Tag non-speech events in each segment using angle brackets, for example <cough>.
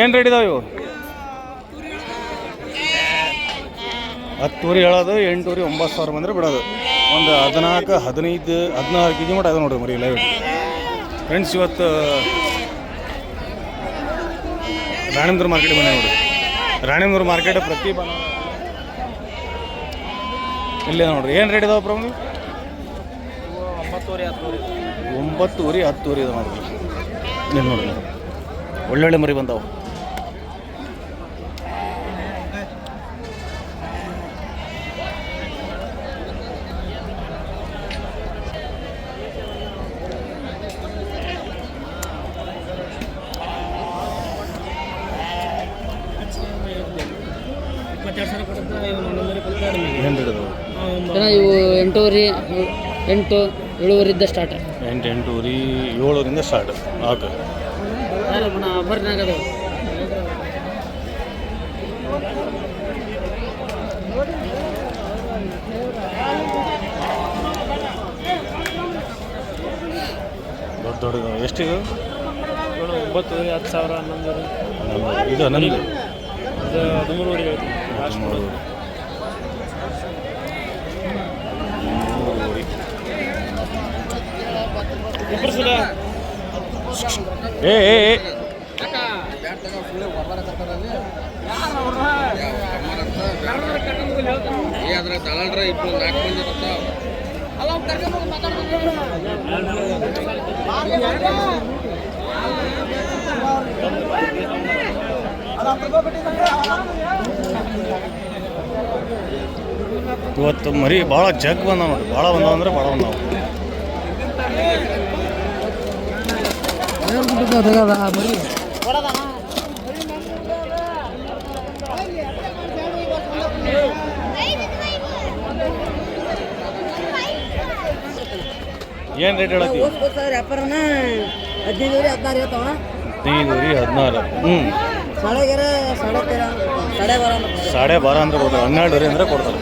ಏನು ರೇಟ್ ಇದಾವೆ ಇವು? ಹತ್ತುವರೆ ಹೇಳೋದು ಎಂಟೂರಿ ಒಂಬತ್ತು ಸಾವಿರ ಬಂದರೆ ಬಿಡೋದು. ಒಂದು ಹದಿನಾಲ್ಕು, ಹದಿನೈದು, ಹದಿನಾರು ಕೆ ಜಿ ಮಟ್ಟ ಅದು ನೋಡ್ರಿ ಮರಿ ಲೈವ್ ಫ್ರೆಂಡ್ಸ್ ಇವತ್ತು ರಾಣಿಂದ್ರ ಮಾರ್ಕೆಟ್ ಬಂದೆ ನೋಡಿ ರಾಣೇಂದ್ರ ಮಾರ್ಕೆಟ್ ಪ್ರತಿ ಬನ ಇಲ್ಲೇ ನೋಡ್ರಿ. ಏನು ರೇಟ್ ಇದಾವೆ ಪ್ರಭು? ಒಂಬತ್ತುವರೆ ಹತ್ತುವರೆ. ಒಂಬತ್ತುವರೆ ಹತ್ತುವರೆ ಇದಾವೆ ನೋಡ್ರಿ. ಇಲ್ಲಿ ನೋಡ್ರಿ. ಒಳ್ಳೊಳ್ಳೆ ಮರಿ ಬಂದಾವೆ ಇಪ್ಪತ್ತೆರಡು ಸಾವಿರ ಕೊಡುತ್ತೆ ಒಂದೊಂದರ ಕೊಡ್ತಾರೆ ಏನು ರೇಟ್ ಇದಾವೆ ಅಣ್ಣ ಇವು ಎಂಟೂವರೆ ಎಂಟು ಏಳುವರೆಯಿಂದ ಸ್ಟಾರ್ಟ್ ಎಂಟು ಎಂಟೂವರೆ ಏಳರಿಂದ ಸ್ಟಾರ್ಟ್ ಓಕೆ ಆಫರ್ನಾಗ ಅದಾವ ದೊಡ್ಡ ದೊಡ್ಡ ಎಷ್ಟಿದು? ಒಂಬತ್ತು ಹತ್ತು ಸಾವಿರ ಹನ್ನೊಂದು. ಇದು ಹನ್ನೊಂದು ಇದು ಹದಿಮೂರುವರೆ ಹೇಳ್ತೀನಿ. ಏ ಏ ಏ. ಅದ್ರ ದಲಾಲ್ರ ಇಬ್ರು ನಾಲ್ಕು ಮಂದಿ ಬರ್ತಾವ ಇವತ್ತು ಮರಿ ಭಾಳ ಜಗ್ ಬಂದಾವ ಬಹಳ ಭಾಳ ಬಂದಾವ ಅಂದ್ರೆ ಭಾಳ ಬಂದಾವ. ಏನು ರೇಟ್ ಹೇಳತ್ತೀವಿ ವ್ಯಾಪಾರನ ಹದಿನೈದುವರೆ ಹದಿನಾರು. ಇರ್ತಾವಣ ಹದಿನೈದು ಹದಿನಾರು ಹ್ಞೂ ಸಾಡೆಗೆರೆ ಸಾಡೆ ಸಾಡೆ ಬಾರ ಸಾಡೆ ಬಾರ ಅಂದ್ರೆ ಕೊಡ್ತಾರೆ. ಹನ್ನೆರಡುವರೆ ಅಂದರೆ ಕೊಡ್ತಾರೆ.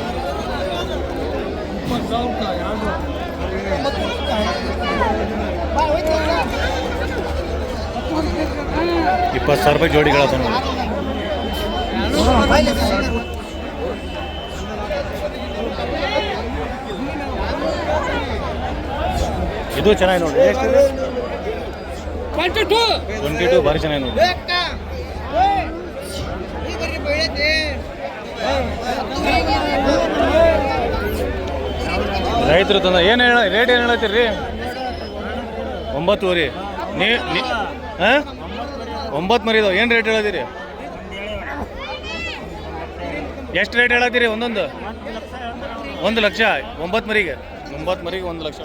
ಇಪ್ಪತ್ತು ಸಾವಿರ ರೂಪಾಯಿ ಜೋಡಿಗಳ ಇದು ಚೆನ್ನಾಗಿ ನೋಡಿ. ಟ್ವೆಂಟಿ ಟು ಭಾರಿ ಚೆನ್ನಾಗಿ ನೋಡಿ. ರೈತರು ತಂದ ಏನು ಹೇಳ ರೇಟ್ ಏನು ಹೇಳತ್ತೀರಿ? ಒಂಬತ್ತುವರೆ. ನೀ ಹಾಂ? ಒಂಬತ್ತು ಮರಿ ಇದಾವೆ ಏನು ರೇಟ್ ಹೇಳದಿರಿ? ಎಷ್ಟು ರೇಟ್ ಹೇಳತ್ತೀರಿ ಒಂದೊಂದು? ಒಂದು ಲಕ್ಷ. ಒಂಬತ್ತು ಮರಿಗೆ. ಒಂಬತ್ತು ಮರಿಗೆ ಒಂದು ಲಕ್ಷ.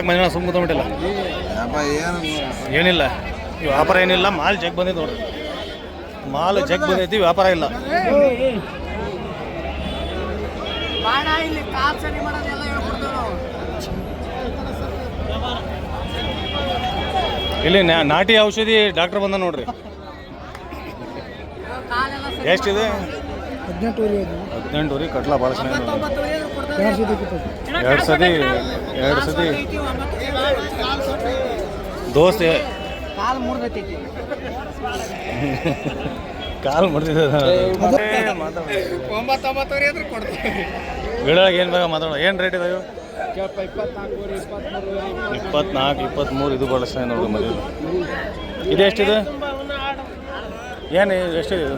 ಯಾಕೆ ಮನೆ ಸುಮ್ಮ ಕೂತ್ಬಿಟ್ಟಿಲ್ಲ ಏನಿಲ್ಲ. ಈ ವ್ಯಾಪಾರ ಏನಿಲ್ಲ. ಮಾಲ್ ಜಗ್ ಬಂದೈತೆ ನೋಡ್ರಿ. ಮಾಲ್ ಜಗ್ ಬಂದೈತಿ ವ್ಯಾಪಾರ ಇಲ್ಲ. ಇಲ್ಲಿ ನಾಟಿ ಔಷಧಿ ಡಾಕ್ಟರ್ ಬಂದ ನೋಡ್ರಿ. ಎಷ್ಟಿದೆ? ಹದಿನೆಂಟುವರೆ ಹದಿನೆಂಟು ಕಟ್ಲ ಭಾಳ ಚೆನ್ನಾಗಿ. ಎರಡು ಎರಡು ಸತಿ ಎರಡು ಸತಿ. ದೋಸ್ತೆ ಕಾಲ್ ಮುರಿದೈತಿ <laughs> ಕಾಲ್ ಮಾಡ್ತಿದ್ದೆ ಒಂಬತ್ತೊಂಬತ್ತುವರೆ ಅಂದ್ರೆ ಏನು ಬೇಕಾ ಮಾತಾಡೋ. ಏನು ರೇಟ್ ಇದಾವೆ? ಇಪ್ಪತ್ತ್ಮೂರುವರೆ ಇಪ್ಪತ್ನಾಲ್ಕು ಇಪ್ಪತ್ತ್ಮೂರು ಇದು ಚೆನ್ನಾಗಿ ನೋಡಿ ಮದುವೆ ಇದು ಎಷ್ಟಿದೆ? ಏನು ಎಷ್ಟಿದೆ ಇದು?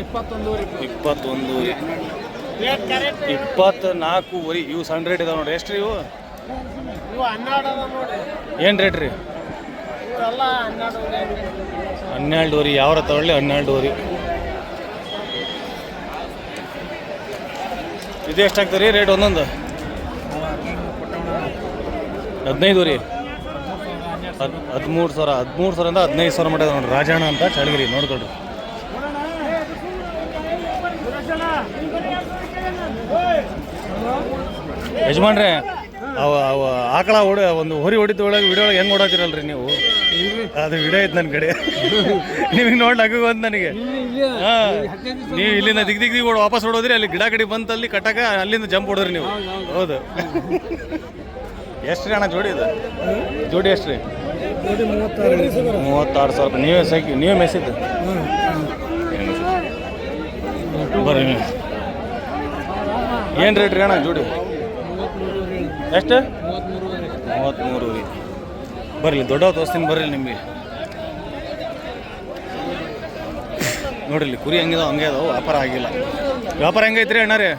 ಇಪ್ಪತ್ತೊಂದುವರೆ. ಇಪ್ಪತ್ತೊಂದು ಇಪ್ಪತ್ನಾಲ್ಕೂವರೆ ಇವು ಸಣ್ಣ ರೇಟ್ ಇದಾವೆ ನೋಡ್ರಿ. ಎಷ್ಟು ರೀ ಇವು ಹನ್ನೆರಡು ನೋಡಿ ಏನು ರೇಟ್ ರೀ? ಹನ್ನೆರಡು ವರಿ ಯಾವ ತಗೊಳ್ಳಿ ಹನ್ನೆರಡುವರೆ ಇದು ಎಷ್ಟಾಗ್ತದೆ ರೀ ರೇಟ್ ಒಂದೊಂದು? ಹದಿನೈದು ರೀ ಹದ್ ಹದಿಮೂರು ಸಾವಿರ ಹದಿಮೂರು ಸಾವಿರದಿಂದ ಹದಿನೈದು ಸಾವಿರ ಮಟ್ಟ ನೋಡ್ರಿ. ರಾಜಾಣ ಅಂತ ಚಳಗಿರಿ ನೋಡ್ಕೊಳ್ರಿ. ಯಜಮಾನ್ರೆ, ಅವ ಅವ ಆಕಳ ಓಡ, ಒಂದು ಹೊರಿ ಹೊಡಿತು ಒಳಗೆ ವಿಡಿಯೋ ಒಳಗೆ ಹೆಂಗೆ ಓಡಾತಿರಲ್ರಿ ನೀವು? ಅದು ವಿಡಿಯೋ ಐತೆ ನನ್ನ ಕಡೆ. ನಿಮಗೆ ನೋಡ್ಲಾಕ ಅಂತ ನನಗೆ. ಹಾಂ. ನೀವು ಇಲ್ಲಿಂದ ದಿಗ್ ದಿಗ್ ಓಡ್, ವಾಪಸ್ ಓಡೋದ್ರಿ, ಅಲ್ಲಿ ಗಿಡ ಕಡೆ ಬಂತು ಅಲ್ಲಿ ಕಟ್ಟಾಕ ಅಲ್ಲಿಂದ ಜಂಪ್ ಹೊಡೋದ್ರಿ ನೀವು. ಹೌದು. ಎಷ್ಟು ರೀ ಅಣ್ಣ ಜೋಡಿ ಇದು? ಜೋಡಿ ಎಷ್ಟು ರೀ ಮೂವತ್ತಾರು ಸಾವಿರ ರೂಪಾಯಿ. ನೀವೇ ಸೈಕಿ, ನೀವೇ ಮೆಸಿದ್ದು? ಬರ್ರಿ ಏನು ರೇಟ್ ರೀ ಅಣ್ಣ ಜೋಡಿ? ಎಷ್ಟು? ಮೂವತ್ತ್ಮೂರು ರೀ ಬರಲಿ ದೊಡ್ಡ ತೋರಿಸ್ತೀನಿ ಬರ್ರಿ ನಿಮಗೆ. ನೋಡ್ರಿ ಇಲ್ಲಿ ಕುರಿ ಹಂಗಿದಾವ ಹಂಗೆ ಅದಾವ ವ್ಯಾಪಾರ ಆಗಿಲ್ಲ. ವ್ಯಾಪಾರ ಹೆಂಗೈತ್ರಿ ಅಣ್ಣ ರೀ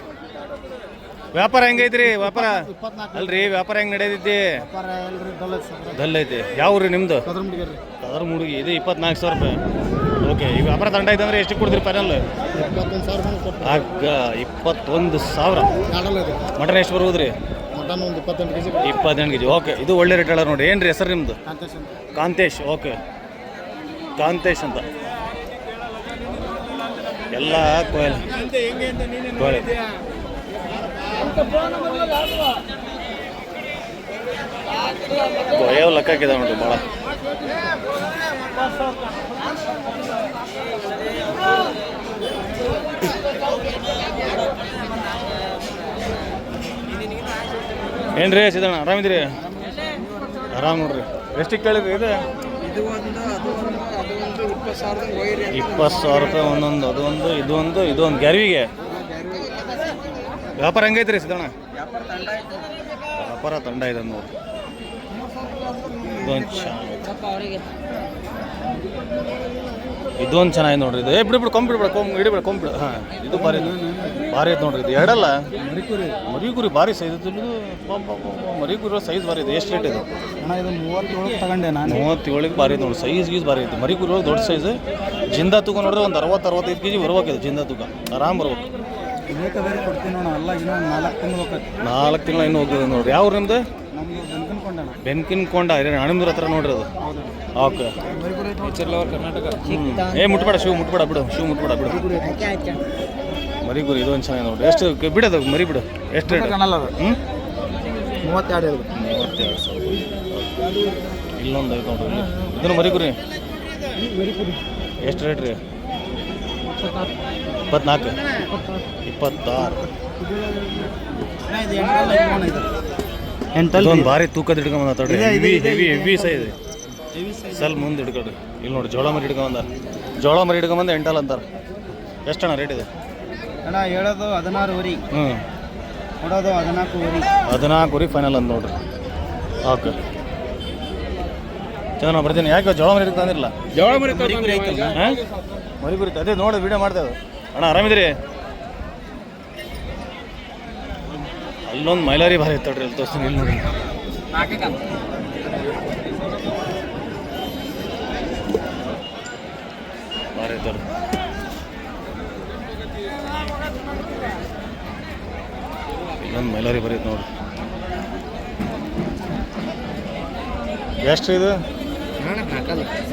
ವ್ಯಾಪಾರ ಹೆಂಗೈತ್ರಿ ವ್ಯಾಪಾರ? ಅಲ್ರಿ ವ್ಯಾಪಾರ ಹೆಂಗೆ ನಡೆದೈತಿ ಡಲ್ ಐತಿ. ಯಾವ ರೀ ನಿಮ್ದು? ಅದ್ರ ಮುಡುಗಿ ಇದು ಇಪ್ಪತ್ನಾಲ್ಕು ಸಾವಿರ ರೂಪಾಯಿ. ಓಕೆ ಈಗ ವ್ಯಾಪಾರ ದಂಡ ಐತೆ ಅಂದ್ರೆ ಎಷ್ಟು ಕೊಡ್ತೀರಿ ಫೈನಲ್ ಇಪ್ಪತ್ತೊಂದು ಸಾವಿರ ಆಗ ಇಪ್ಪತ್ತೊಂದು ಸಾವಿರ. ಮಟನ್ ಎಷ್ಟು ಬರುವುದ್ರಿ ಮಟನ್ ಒಂದು ಇಪ್ಪತ್ತೆಂಟು ಕೆ ಜಿ ಇಪ್ಪತ್ತೆಂಟು ಕೆ ಜಿ ಓಕೆ. ಇದು ಒಳ್ಳೆ ರೇಟ್ ಹೇಳ ನೋಡಿ. ಏನು ರೀ ಹೆಸರು ನಿಮ್ಮದು ಕಾಂತೇಶ್ ಓಕೆ. ಕಾಂತೇಶ್ ಅಂತ. ಎಲ್ಲ ಕೋಯಲ್. ಕೋಯಲ್. ಕೊಯ್ಯೋ ಲೆಕ್ಕಕ್ಕಿದೆ ನೋಡಿ ಭಾಳ ಏನ್ರಿ ಸಿದ್ದಣ್ಣ ಆರಾಮಿದ್ರಿ ಆರಾಮ್ ನೋಡ್ರಿ. ಎಷ್ಟು ಕೇಳಿದ್ರಿ ಇದು? ಇಪ್ಪತ್ತು ಸಾವಿರ ರೂಪಾಯಿ ಒಂದೊಂದು ಅದು ಒಂದು ಇದು ಒಂದು ಇದು ಒಂದು ಗ್ಯಾರ್ವಿಗೆ. ವ್ಯಾಪಾರ ಹೆಂಗೈತ್ರಿ ಸಿದ್ದಣ್ಣ? ವ್ಯಾಪಾರ ತಂಡ ಆಯ್ತು ವ್ಯಾಪಾರ ತಂಡ ಇದೆ ನೋಡಿ ಇದೊಂದು ಚೆನ್ನಾಗೈತೆ ಇದೊಂದು ಚೆನ್ನಾಗಿ ನೋಡ್ರಿ ಇದು. ಏ ಬಿಡು ಬಿಡು ಕೊಂಬಿಡು ಬಿಡು ಕೊಂಬ್ ಹಿಡಿಬಿಡು ಕೊಂಬಿಡು ಹಾಂ ಇದು ಭಾರಿ ಭಾರಿ ಐತೆ ನೋಡ್ರಿ ಇದು. ಎರಡಲ್ಲ? ಮರಿ ಕುರಿ ಭಾರಿ ಸೈಜ್ ಇದು. ಮರಿ ಕುರಿ ಸೈಜ್ ಭಾರಿ ಇದೆ. ಎಷ್ಟು ರೇಟ್ ಇದು? ಅಣ್ಣ ಇದು ಮೂವತ್ತೇಳು ತಗೊಂಡೆ ನಾನು. ಮೂವತ್ತೇಳಿಗೆ ಭಾರಿ ನೋಡಿ ಸೈಜ್ ಗೀಸ್ ಭಾರಿ ಐತೆ. ಮರಿ ಕುರಿ ಒಳಗೆ ದೊಡ್ಡ ಸೈಜ್ ಜಿಂದ ತೂಕ ನೋಡಿದ್ರೆ ಒಂದು ಅರವತ್ತು ಅರವತ್ತೈದು ಕೆ ಜಿ ಬರ್ಬೇಕಿದೆ ಜಿಂದ ತೂಕ. ಆರಾಮ್ ಬರ್ಬೇಕು. ನಾಲ್ಕು ತಿಂಗಳು ಹೋಗ್ತೈತಿ ನಾಲ್ಕು ತಿಂಗಳು ಇನ್ನೂ ಹೋಗ್ತದೆ ನೋಡ್ರಿ. ಯಾವ ನಿಮ್ದು? ಬೆನ್ಕಿನ್ ಕೊಂಡ ಇದೆ ಹಣಿಮೂರ ಹತ್ರ ನೋಡ್ರಿ ಅದು. ಓಕೆ. ಕರ್ನಾಟಕ. ಏ ಮುಟ್ಬೇಡ ಶಿವ್ ಮುಟ್ಬೇಡ ಬಿಡು ಶಿವ್ ಮುಟ್ಬೇಡ ಬಿಡು. ಮರಿ ಗುರಿ ಇದೊಂದು ಚೆನ್ನಾಗಿ ನೋಡ್ರಿ. ಎಷ್ಟು ಬಿಡ ಬಿಡೋದು ಮರಿ ಬಿಡು. ಎಷ್ಟು ರೇಟ್? ಹ್ಞೂ ಮೂವತ್ತೆರಡು ಹೇಳಿದ್ರು ಮೂವತ್ತೆರಡು ಸಾವಿರ ಇಲ್ಲೊಂದು ಐತೆ ನೋಡ್ರಿ. ಇದನ್ನು ಮರಿ ಗುರಿ ಎಷ್ಟು ರೇಟ್ ರೀ? ಇಪ್ಪತ್ನಾಲ್ಕು. ಇಪ್ಪತ್ತಾರು. ಇದು ಇದು ಇದು ಇದೊಂದು ಭಾರಿ ತೂಕದ ಹಿಡ್ಕೊಂಬಂದ ತಡ್ರಿ. ಹೆವಿ ಹೆವಿ ಹೆವಿ ಸೈಜ್ ಸ್ವಲ್ಪ ಮುಂದೆ ಹಿಡ್ಕೊಳ್ರಿ. ಇಲ್ಲಿ ನೋಡಿ ಜೋಳ ಮರಿ ಹಿಡ್ಕೊಂಬಂದ ಜೋಳ ಮರಿ ಹಿಡ್ಕೊಂಬಂದ ಎಂಟಲ್ ಅಂತಾರೆ. ಎಷ್ಟಣ್ಣ ರೇಟ್ ಇದೆ? ಅಣ್ಣ ಹೇಳೋದು ಹದಿನಾರು ವರಿ ಹ್ಞೂ ಕೊಡೋದು ಹದಿನಾಲ್ಕು ಊರಿ ಹದಿನಾಲ್ಕು ಊರಿ ಫೈನಲ್ ಅಂತ ನೋಡ್ರಿ. ಓಕೆ. ಚೆನ್ನಾಗಿ ಬರ್ತೀನಿ. ಯಾಕೆ ಜೋಳ ಮರಿ ತಂದಿರಲ್ಲ ಜೋಳ ಮರಿ ಹಾಂ? ಮರಿ ಗುರಿ ಅದೇ ನೋಡಿ ವಿಡಿಯೋ ಮಾಡ್ತಾ ಅಣ್ಣ ಆರಾಮಿದ್ರಿ ಅಲ್ಲೊಂದು ಮೈಲಾರಿ ಭಾರಿ ತೊಡ್ರಿ ಅಲ್ಲಿ ತೋರಿಸ್ತೀನಿ ಇಲ್ಲಿ ನೋಡಿ ಭಾರಿ ತೊಡ್ರಿ. ಇಲ್ಲೊಂದು ಮೈಲಾರಿ ಭಾರಿ ಐತೆ ನೋಡ್ರಿ. ಎಷ್ಟು ಇದು?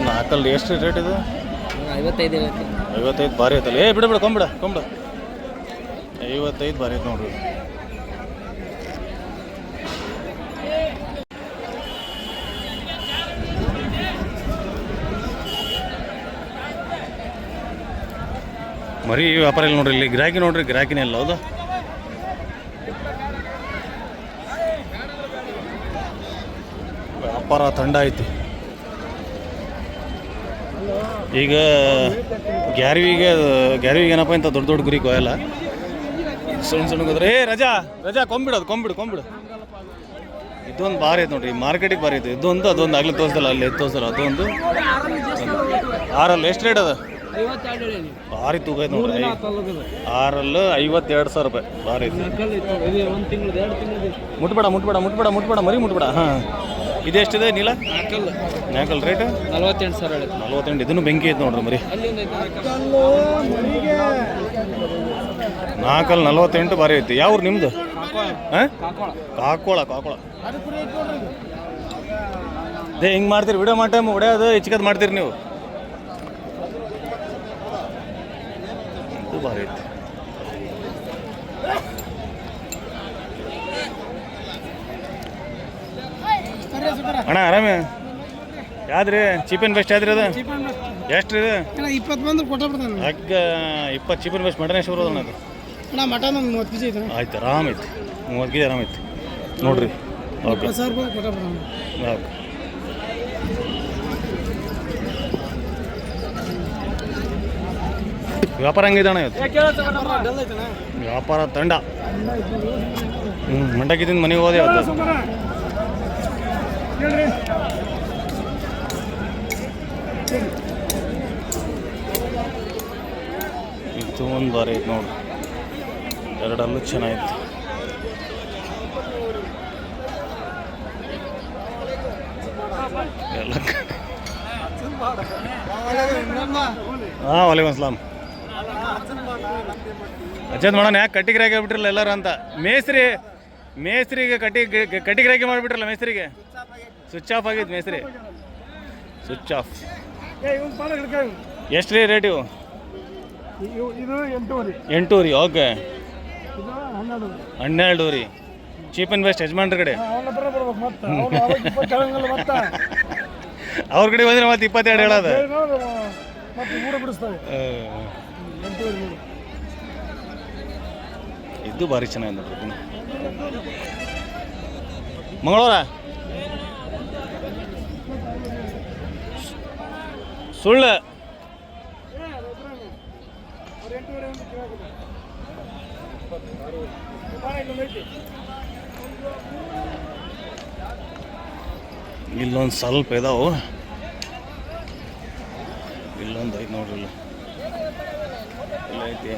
ನಾಲ್ಕಲ್ಲಿ ಎಷ್ಟು ರೇಟ್ ಇದು? ಐವತ್ತೈದು ಐವತ್ತು ಐವತ್ತೈದು ಭಾರಿ ಐತಲ್ಲ. ಏ, ಬಿಡ ಬಿಡ, ಕೊಂಬಿಡ ಕೊಂಬಿಡ. ಐವತ್ತೈದು ಭಾರಿ ಐತೆ ನೋಡ್ರಿ. ಮರಿ ವ್ಯಾಪಾರ ಇಲ್ಲ ನೋಡ್ರಿ, ಇಲ್ಲಿ ಗಿರಾಕಿ ನೋಡ್ರಿ ಗಿರಾಕಿನೇ ಇಲ್ಲ ಹೌದಾ? ವ್ಯಾಪಾರ ತಂಡ ಐತಿ. ಈಗ ಗ್ಯಾರ್ವಿಗೆ ಗ್ಯಾರ್ವಿಗೆ ಏನಪ್ಪ ಇಂಥ ದೊಡ್ಡ ದೊಡ್ಡ ಗುರಿ ಕೋಯಲ್ಲ? ಸಣ್ಣ ಸಣ್ಣ ಏ, ರಜಾ ರಜಾ, ಕೊಂಬಿಡೋದು, ಕೊಂಬಿಡು ಕೊಂಬಿಡು. ಇದೊಂದು ಭಾರಿ ಐತೆ ನೋಡ್ರಿ ಮಾರ್ಕೆಟಿಗೆ ಭಾರಿ ಐತೆ. ಇದೊಂದು, ಅದೊಂದು, ಆಗ್ಲಿ ತೋರಿಸಲ್ಲ, ಅಲ್ಲಿ ತೋರಿಸಲ್ಲ, ಅದೊಂದು. ಆರಲ್ಲಿ ಎಷ್ಟು ರೇಟ್ ಅದ? ಭಾರಿ ತೂಕ ಐತೆ ನೋಡ್ರಿ. ಆರಲ್ಲು ಐವತ್ತೆರಡು ಸಾವಿರ ರೂಪಾಯಿ. ಭಾರಿ ಐತೆ. ಒಂದು ತಿಂಗಳು ಎರಡು ತಿಂಗಳು ಮುಟ್ಬೇಡ ಮುಟ್ಬೇಡ ಮುಟ್ಬೇಡ ಮುಟ್ಬೇಡ ಮರಿ ಮುಟ್ಬೇಡ. ಹಾಂ. ಇದೆಷ್ಟಿದೆ ನೀಲ? ನಾಕಲ್ ನ್ಯಾಕಲ್ ರೇಟ್? ನಲ್ವತ್ತೆಂಟು ಸಾವಿರ ಹೇಳಿ. ನಲ್ವತ್ತೆಂಟು. ಇದನ್ನು ಬೆಂಕಿ ಐತೆ ನೋಡ್ರಿ ಮರಿ. ನಾಲ್ಕಲ್ ನಾಲ್ಕಲ್ಲಿ ನಲ್ವತ್ತೆಂಟು ಭಾರಿ ಐತಿ. ಯಾವ್ರು ನಿಮ್ದು? ನಿಮ್ಮದು ಹಾಂ? ಕಾಕೋಳ. ಕಾಕೋಳ ಕಾಕೋಳ. ಅದೇ ಹಿಂಗೆ ಮಾಡ್ತೀರಿ. ವಿಡಿಯೋ ಮಾಡಿ ಟೈಮ್ ಹೆಚ್ಚಿಗೆ ಮಾಡ್ತೀರಿ ನೀವು. ಎಷ್ಟು ಭಾರಿ ಇತ್ತು. ಅಣ್ಣ ಆರಾಮ? ಯಾವ್ದ್ರಿ? ಚೀಪನ್ ಬೆಸ್ಟ್ ಯಾವ್ದ್ರಿ ಅದು? ಎಷ್ಟು ರೀ ಇಪ್ಪತ್ತು ಬಂದ್ರೆ ಕೊಟ್ಟ ಬಿಡ್ತಾನೆ ಇಪ್ಪತ್ತು ಚೀಪನ್ ಬೆಸ್ಟ್ ಮಟನ್ ಎಷ್ಟು ಬರೋದು ಅದು? ಅಣ್ಣ ಮಟನ್ ಒಂದು ಮೂವತ್ತು ಕೆಜಿ ಐತೆ ಆಯ್ತು ಆರಾಮೈತಿ ಮೂವತ್ತು ಕೆಜಿ ಆರಾಮ ಐತಿ. ನೋಡ್ರಿ. ಓಕೆ. ಸಾವಿರ ರೂಪಾಯಿ ಕೊಟ್ಟ ಓಕೆ. ವ್ಯಾಪಾರ ಹೆಂಗಿದೆ ಅಣ್ಣ ಇವತ್ತು ವ್ಯಾಪಾರ ತಂಡ. ಹ್ಞೂ ಮಂಡಕ್ಕಿದಿಂದ ಮನೆಗೆ ಹೋದೆ ಇವತ್ತು. ಇದು ಒಂದು ಬಾರಿ ಐತೆ ನೋಡಿ. ಎರಡಲ್ಲೂ ಚೆನ್ನಾಗಿತ್ತು. ಎಲ್ಲ ಹಾಂ ವಾಲೇಕುಮ್ ಅಸ್ಲಾಂ ಅಜ್ಜದ್ ಮಾಡೋಣ ಯಾಕೆ ಕಟ್ಟಿಗಿರಾಗಿ ಆಗ್ಬಿಟ್ರಲ್ಲ ಎಲ್ಲರೂ ಅಂತ. ಮೇಸ್ತ್ರಿ ಮೇಸ್ತ್ರಿಗೆ ಕಟ್ಟಿಗೆ ರಾಗಿ ಮಾಡಿಬಿಟ್ರಲ್ಲ ಮೇಸ್ತ್ರಿಗೆ? ಸ್ವಿಚ್ ಆಫ್ ಆಗಿತ್ತು ಮೇಸ್ತ್ರಿ. ಸ್ವಿಚ್ ಆಫ್ ಎಷ್ಟು ರೀ ರೇಟ್ ಇವು? ಎಂಟೂರಿ. ಓಕೆ. ಹನ್ನೆರಡು. ರೀ. ಚೀಪ್ ಆ್ಯಂಡ್ ಬೆಸ್ಟ್ ಯಜಮಾನ್ರ ಕಡೆ. <laughs> ಅವ್ರ ಕಡೆ ಬಂದ್ರೆ ಮತ್ತೆ ಇಪ್ಪತ್ತೆರಡು ಹೇಳೋದು. ಇದು ಭಾರಿ ಚೆನ್ನಾಗಿ ನೋಡ್ರಿ ಮಂಗಳವಾರ? ಸುಳ್ಳು. ಇಲ್ಲೊಂದು ಸ್ವಲ್ಪ ಇದಾವು. ಇಲ್ಲೊಂದು ಐದು ನೋಡ್ರಿ ಐತಿ